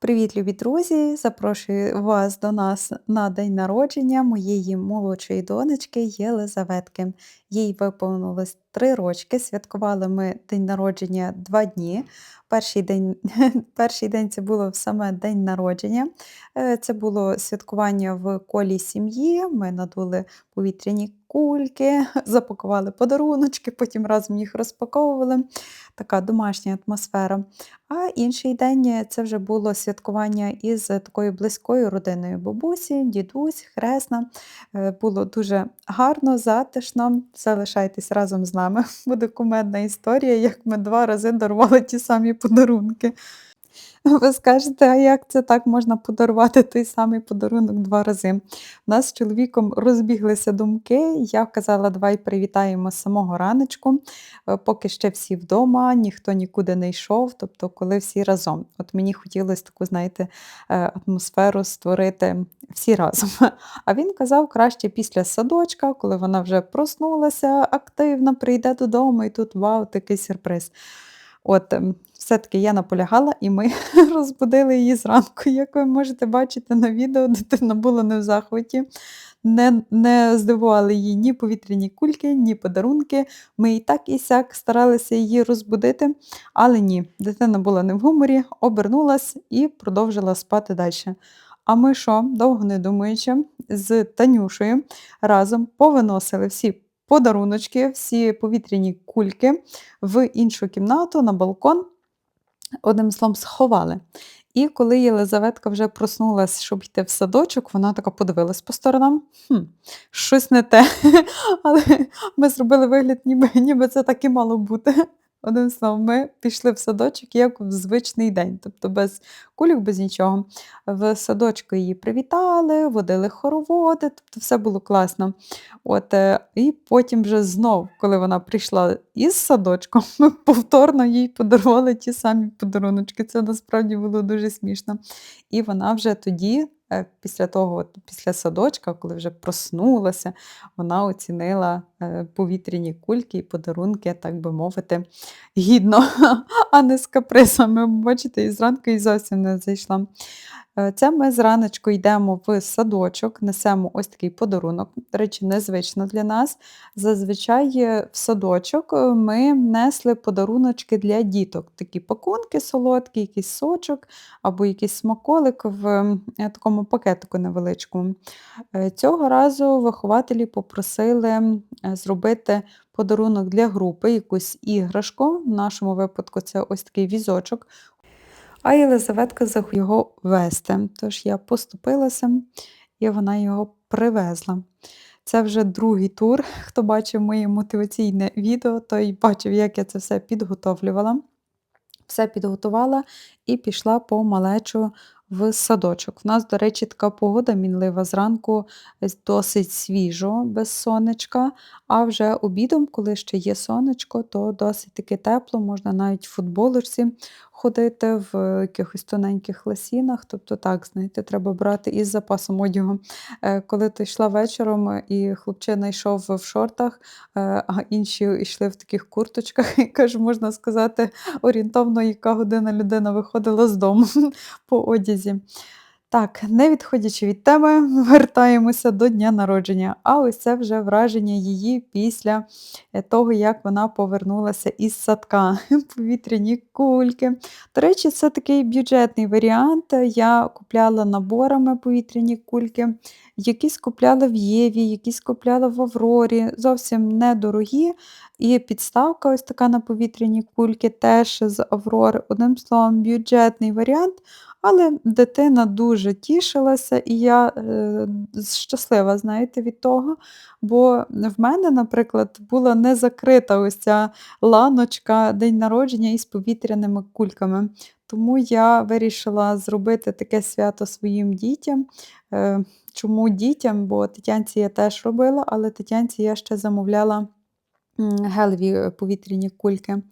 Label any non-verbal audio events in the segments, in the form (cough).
Привіт, любі друзі! Запрошую вас до нас на день народження моєї молодшої донечки Єлизаветки. Їй виповнилось 3 рочки. Святкували ми день народження 2 дні. Перший день, (laughs) перший день це було саме день народження. Е, Це було святкування в колі сім'ї. Ми надули повітряні кульки, (laughs) запакували подаруночки, потім разом їх розпаковували. Така домашня атмосфера. А інший день е, це вже було святкування із такою близькою родиною бабусі, дідусь, хресна. Е, Було дуже гарно, затишно. Залишайтесь разом з нами. (laughs) Буде кумедна історія, як ми два рази дарували ті самі подарунки. (laughs) Ви скажете, а як це так можна подарувати той самий подарунок два рази? У нас з чоловіком розбіглися думки. Я казала, давай привітаємо з самого раночку, е, поки ще всі вдома, ніхто нікуди не йшов, тобто коли всі разом. От мені хотілося таку, знаєте, е, атмосферу створити всі разом. (laughs) А він казав, краще після садочка, коли вона вже проснулася, активно прийде додому, і тут вау, такий сюрприз. От, ем, все-таки я наполягала, і ми (laughs) розбудили її зранку. Як ви можете бачити на відео, дитина була не в захваті. Не, не здивували її ні повітряні кульки, ні подарунки. Ми і так і сяк старалися її розбудити, але ні, дитина була не в гуморі, обернулась і продовжила спати далі. А ми що, довго не думаючи, з Танюшею разом повиносили всі подаруночки, всі повітряні кульки в іншу кімнату на балкон. Одним словом, сховали. І коли Єлизаветка вже проснулася, щоб йти в садочок, вона така подивилась по сторонам. Хм, щось не те. (laughs) Але ми зробили вигляд, ніби, ніби це так і мало бути. Одним словом, ми пішли в садочок як в звичний день, тобто без кульок, без нічого. В садочку її привітали, водили хороводи, тобто все було класно. От, е, І потім вже знов, коли вона прийшла із садочком, (laughs) ми повторно їй подарували ті самі подаруночки. Це насправді було дуже смішно. І вона вже тоді. Е, Після того, от, після садочка, коли вже проснулася, вона оцінила е, повітряні кульки і подарунки, так би мовити, гідно, (laughs) а не з капризами. Бачите, і зранку і зовсім не зайшла. Е, Це ми зраночку йдемо в садочок, несемо ось такий подарунок. До речі, незвично для нас. Зазвичай е, в садочок е, ми несли подаруночки для діток. Такі пакунки солодкі, якийсь сочок або якийсь смаколик в такому пакетику невеличкому. Цього разу вихователі попросили зробити подарунок для групи, якусь іграшку. В нашому випадку це ось такий візочок. А Єлизаветка захотіла його вести. Тож я поступилася, і вона його привезла. Це вже другий тур. Хто бачив моє мотиваційне відео, той бачив, як я це все підготовлювала. Все підготувала і пішла по малечу в садочок. У нас, до речі, така погода мінлива зранку досить свіжо, без сонечка, а вже обідом, коли ще є сонечко, то досить таки тепло, можна навіть в футболочці ходити в якихось тоненьких ласінах. Тобто, так, знаєте, треба брати із запасом одягу. Е, Коли ти йшла вечором е, і хлопчина йшов в шортах, е, а інші йшли в таких курточках, (laughs) і каже, можна сказати, орієнтовно, яка година людина виходила з дому (laughs) по одязі. Так, не відходячи від теми, (laughs) вертаємося до дня народження. А ось це вже враження її після е, того, як вона повернулася із садка. (laughs) Повітряні кульки. До речі, це такий бюджетний варіант. Я купляла наборами повітряні кульки, якісь купляла в Єві, якісь купляла в Аврорі, зовсім недорогі. І підставка ось така на повітряні кульки теж з Аврори. Одним словом, бюджетний варіант. Але дитина дуже тішилася, і я е, щаслива, знаєте, від того. Бо в мене, наприклад, була не закрита ось ця ланочка день народження із повітряними кульками. Тому я вирішила зробити таке свято своїм дітям. Е, Чому дітям? Бо Тетянці я теж робила, але Тетянці я ще замовляла гелеві е, повітряні кульки.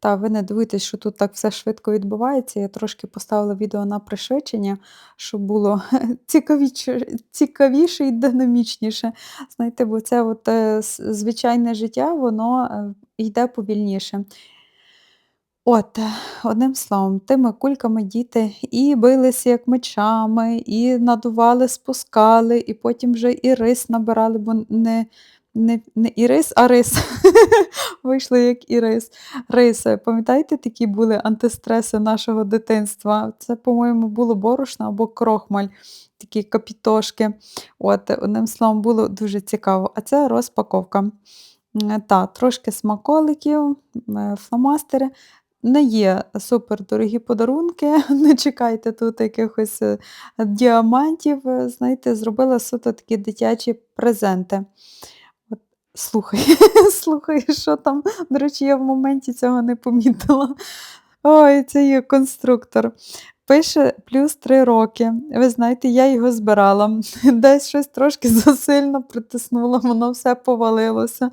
Та ви не дивуйтесь, що тут так все швидко відбувається. Я трошки поставила відео на пришвидшення, щоб було (laughs) цікавіше, цікавіше і динамічніше. Знаєте, бо це от, е, звичайне життя, воно йде повільніше. От, е, одним словом, тими кульками діти і билися як мечами, і надували, спускали, і потім вже і рис набирали, бо не не не ірис, а рис. (laughs) Вийшло як ірис. Риси. Пам'ятаєте, такі були антистреси нашого дитинства? Це, по-моєму, було борошно або крохмаль, такі капітошки. От, одним словом, було дуже цікаво. А це розпаковка. Та, трошки смаколиків, е, фломастери. Не є супердорогі подарунки, (laughs) не чекайте тут якихось е, діамантів. е, Знаєте, зробила суто такі дитячі презенти. Слухай, (laughs) слухай, що там? До речі, я в моменті цього не помітила. Ой, це є конструктор. Пише плюс 3 роки. Ви знаєте, я його збирала. (laughs) Десь щось трошки засильно притиснула, воно все повалилося.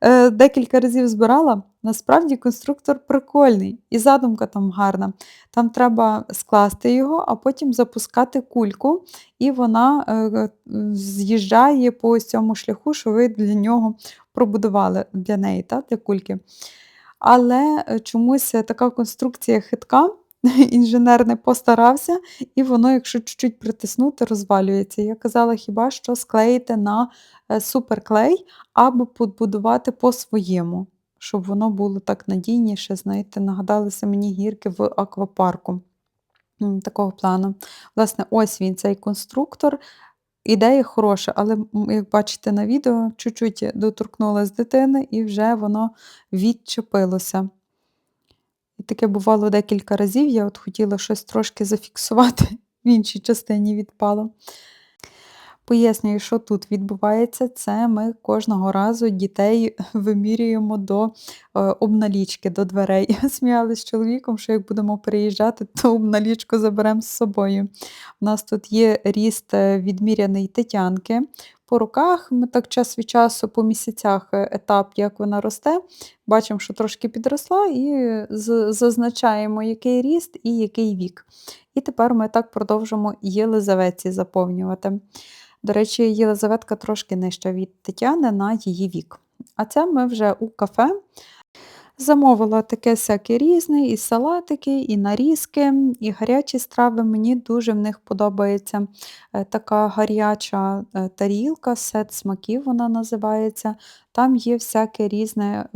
Е, декілька разів збирала. Насправді конструктор прикольний і задумка там гарна. Там треба скласти його, а потім запускати кульку, і вона е, е, з'їжджає по цьому шляху, що ви для нього пробудували для неї, та, для кульки. Але е, чомусь е, така конструкція хитка, (laughs) інженер не постарався, і воно, якщо чуть-чуть притиснути, розвалюється. Я казала, хіба що склеїти на е, суперклей або побудувати по-своєму, щоб воно було так надійніше, знаєте, нагадалися мені гірки в аквапарку. Такого плану. Власне, ось він, цей конструктор. Ідея хороша, але, як бачите на відео, чуть-чуть доторкнулась дитини і вже воно відчепилося. Таке бувало декілька разів. Я от хотіла щось трошки зафіксувати, в іншій частині відпало. Пояснюю, що тут відбувається. Це ми кожного разу дітей (laughs) вимірюємо до е, обналічки, до дверей. (laughs) Сміялись з чоловіком, що як будемо переїжджати, (laughs) то обналічку заберемо з собою. У нас тут є ріст е, відміряний Тетянки. По руках ми так час від часу, по місяцях е, етап, як вона росте, бачимо, що трошки підросла, і зазначаємо, який ріст і який вік. І тепер ми так продовжимо Єлизаветці заповнювати. До речі, Єлизаветка трошки нижча від Тетяни на її вік. А це ми вже у кафе. Замовила таке всяке різне, і салатики, і нарізки, і гарячі страви. Мені дуже в них подобається е, така гаряча е, тарілка, сет смаків вона називається. Там є всяке різне.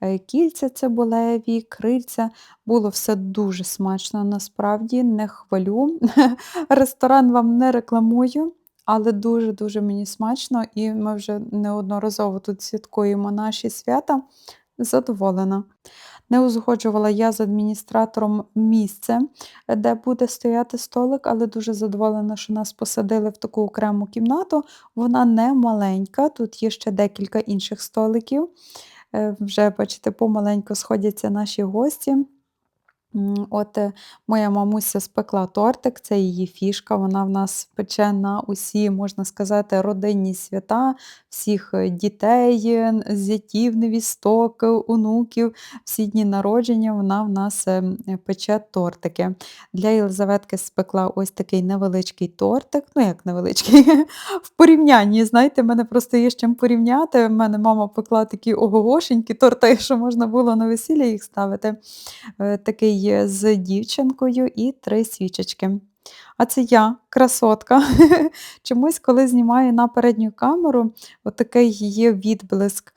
Е, Кільця цибулеві, крильця. Було все дуже смачно, насправді не хвалю. (laughs) Ресторан вам не рекламую. Але дуже-дуже мені смачно, і ми вже неодноразово тут святкуємо наші свята. Задоволена. Не узгоджувала я з адміністратором місце, де буде стояти столик, але дуже задоволена, що нас посадили в таку окрему кімнату. Вона не маленька, тут є ще декілька інших столиків. Е, Вже, бачите, помаленьку сходяться наші гості. От е, моя мамуся спекла тортик, це її фішка. Вона в нас пече на усі, можна сказати, родинні свята, всіх е, дітей, зятів, невісток, е, онуків, всі дні народження. Вона в нас пече тортики. Для Єлизаветки спекла ось такий невеличкий тортик. Ну, як невеличкий, (laughs) в порівнянні. Знаєте, мене просто є з чим порівняти. В мене мама пекла такі огогошенькі торти, що можна було на весілля їх ставити такий е, з дівчинкою і три свічечки. А це я, красотка. (laughs) Чомусь, коли знімаю на передню камеру, отакий є відблиск.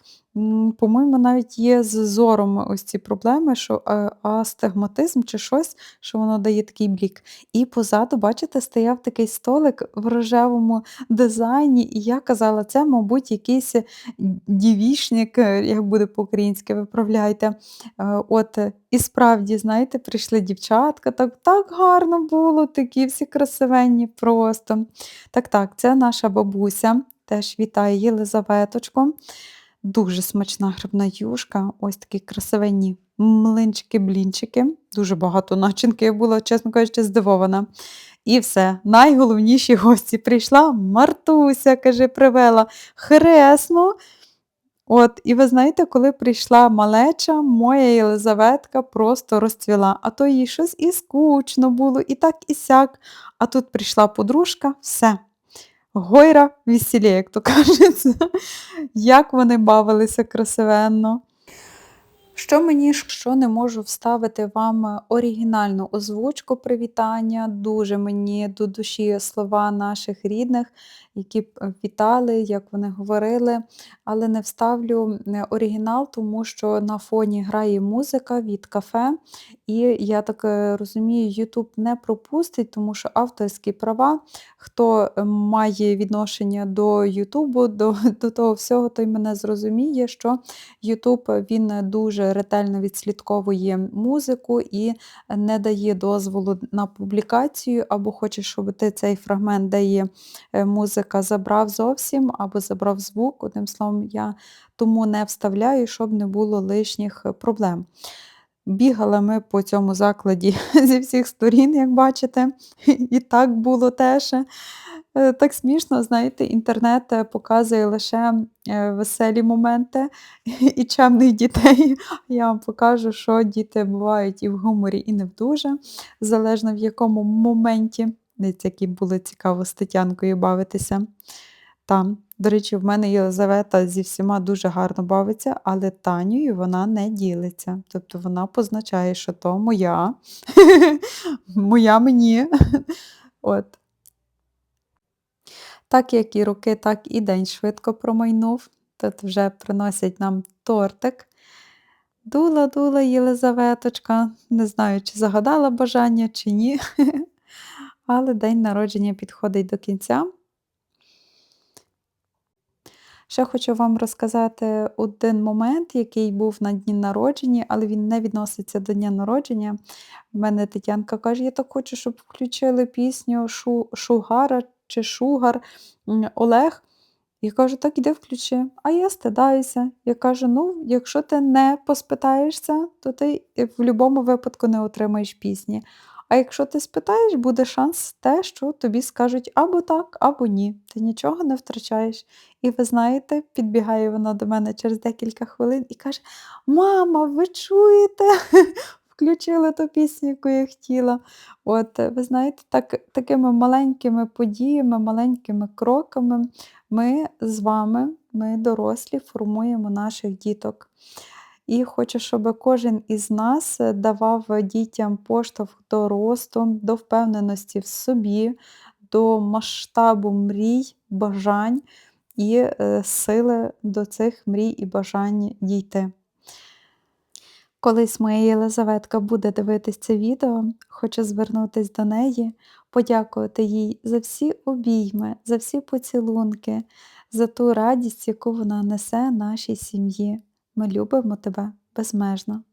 По-моєму, навіть є з зором ось ці проблеми, що е, астигматизм чи щось, що воно дає такий блік. І позаду, бачите, стояв такий столик в рожевому дизайні, і я казала, це, мабуть, якийсь дівішник, е, як буде по-українськи, виправляйте. Е, От, і справді, знаєте, прийшли дівчатка, так так гарно було, такі всі красивенні просто. Так, так, це наша бабуся, теж вітає Єлизаветочку. Дуже смачна грибна юшка, ось такі красивенні млинчики-блінчики. Дуже багато начинки, я була, чесно кажучи, здивована. І все, найголовніші гості прийшла Мартуся, каже, привела хресну. От, і ви знаєте, коли прийшла малеча, моя Єлизаветка просто розцвіла, а то їй щось і скучно було, і так, і сяк. А тут прийшла подружка, все. Гойра весілля, як то кажеться. Як вони бавилися красивенно. Що мені що не можу вставити вам е, оригінальну озвучку привітання. Дуже мені до душі слова наших рідних, які б е, вітали, як вони говорили, але не вставлю е, оригінал, тому що на фоні грає музика від кафе, і я так е, розумію, YouTube не пропустить, тому що авторські права, хто е, має відношення до Ютубу, до, (laughs) до того всього, той мене зрозуміє, що Ютуб він дуже ретельно відслідковує музику і не дає дозволу на публікацію, або хоче, щоб ти цей фрагмент, де є е, музика, забрав зовсім, або забрав звук. Одним словом, я тому не вставляю, щоб не було лишніх е, проблем. Бігала ми по цьому закладі (laughs) зі всіх сторін, як бачите, і так було теж. Е, Так смішно, знаєте, інтернет е, показує лише веселі моменти (laughs) і чемних дітей. Я вам покажу, що діти бувають і в гуморі, і не в дуже, залежно в якому моменті. Дивіться, які було цікаво з Тетянкою бавитися. Там, до речі, в мене Єлизавета зі всіма дуже гарно бавиться, але Танею вона не ділиться. Тобто вона позначає, що то моя, (laughs) моя мені. (laughs) От. Так як і роки, так і день швидко промайнув. Тут вже приносять нам тортик. Дула, дула Єлизаветочка. Не знаю, чи загадала бажання, чи ні. (laughs) Але день народження підходить до кінця. Ще хочу вам розказати один момент, який був на дні народження, але він не відноситься до дня народження. В мене Тетянка каже: я так хочу, щоб включили пісню Шу, Шугара чи Шугар Олег. Я кажу, так іди включи. А я стидаюся. Я кажу: ну, якщо ти не поспитаєшся, то ти в будь-якому випадку не отримаєш пісні. А якщо ти спитаєш, буде шанс те, що тобі скажуть або так, або ні. Ти нічого не втрачаєш. І ви знаєте, підбігає вона до мене через декілька хвилин і каже: Мама, ви чуєте? (laughs) Включила ту пісню, яку я хотіла. От, ви знаєте, так, такими маленькими подіями, маленькими кроками ми з вами, ми дорослі, формуємо наших діток. І хочу, щоб кожен із нас е, давав дітям поштовх до росту, до впевненості в собі, до масштабу мрій, бажань і е, сили до цих мрій і бажань дійти. Колись моя Єлизаветка буде дивитись це відео, хочу звернутися до неї, подякувати їй за всі обійми, за всі поцілунки, за ту радість, яку вона несе нашій сім'ї. Ми любимо тебе безмежно.